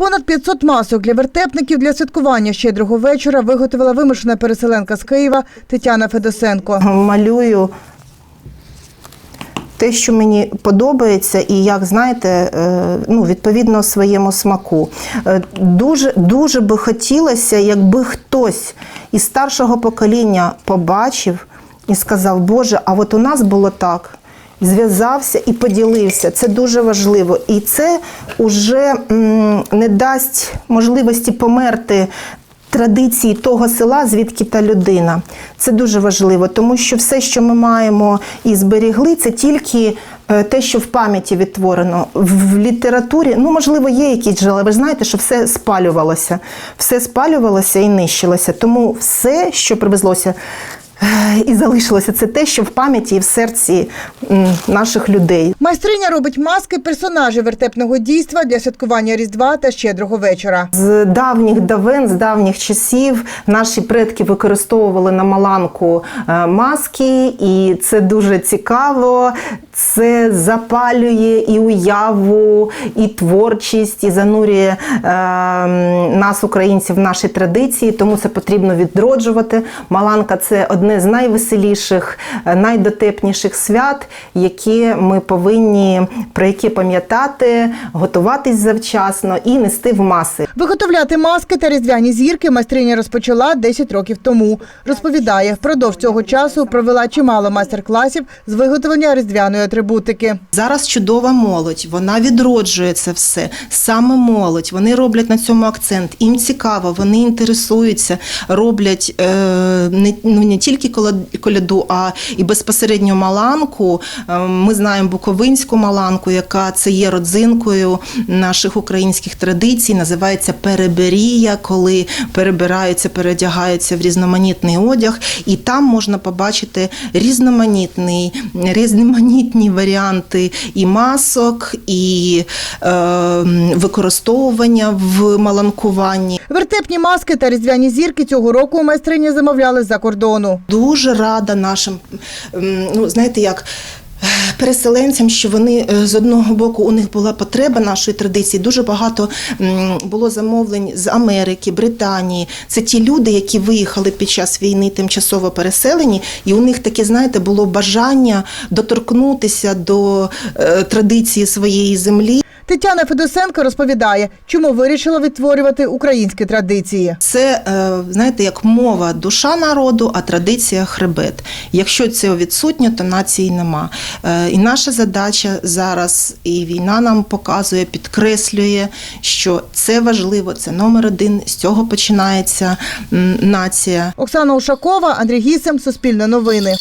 Понад 500 масок для вертепників для святкування щедрого вечора виготовила вимушена переселенка з Києва Тетяна Федосенко. малюю те, що мені подобається, і як знаєте, е, ну, відповідно своєму смаку. Е, Дуже, дуже би хотілося, якби хтось із старшого покоління побачив і сказав, Боже, а от у нас було так. Зв'язався і поділився. Це дуже важливо. І це вже не дасть можливості померти традиції того села, звідки та людина. Це дуже важливо, тому що все, що ми маємо і зберігли, це тільки е, те, що в пам'яті відтворено. В літературі, ну можливо, є якісь джерела. Ви знаєте, що все спалювалося, все спалювалося і нищилося. Тому все, що привезлося. Е, І залишилося це те, що в пам'яті і в серці наших людей. Майстриня робить маски персонажів вертепного дійства для святкування Різдва та щедрого вечора. З давніх давен, з давніх часів наші предки використовували на маланку е, маски, і це дуже цікаво. Це запалює і уяву, і творчість, і занурює е, нас, українців, в наші традиції. Тому це потрібно відроджувати. Маланка це одне з найвеселіших, е, найдотепніших свят, які ми повинні про які пам'ятати, готуватись завчасно і нести в маси. Виготовляти маски та різдвяні зірки майстриня розпочала 10 років тому. Розповідає, впродовж цього часу провела чимало майстер-класів з виготовлення різдвяної атрибутики. Зараз чудова молодь, вона відроджує це все. Саме молодь. Вони роблять на цьому акцент. Їм цікаво, вони інтересуються, роблять е, не, ну, не тільки коляду, а і безпосередньо маланку. Е, ми знаємо буковинську маланку, яка це є родзинкою наших українських традицій. Називається переберія, коли перебираються, переодягаються в різноманітний одяг, і там можна побачити різноманітний, різноманітні варіанти і масок, і е, використовування в маланкуванні. Вертепні маски та різдвяні зірки цього року у майстрині замовляли з-за кордону. Дуже рада нашим, ну знаєте, як. Переселенцям, що вони е, з одного боку у них була потреба нашої традиції. Дуже багато було замовлень з Америки, Британії. Це ті люди, які виїхали під час війни тимчасово переселені, і у них таке, знаєте, було бажання доторкнутися до е, традиції своєї землі. Тетяна Федосенко розповідає, чому вирішила відтворювати українські традиції. Це е, знаєте, як мова душа народу, а традиція хребет. Якщо це відсутнє, то нації нема. Е, І наша задача зараз, і війна нам показує, підкреслює, що це важливо, це номер один. З цього починається нація. Оксана Ушакова, Андрій Гісем, Суспільне новини.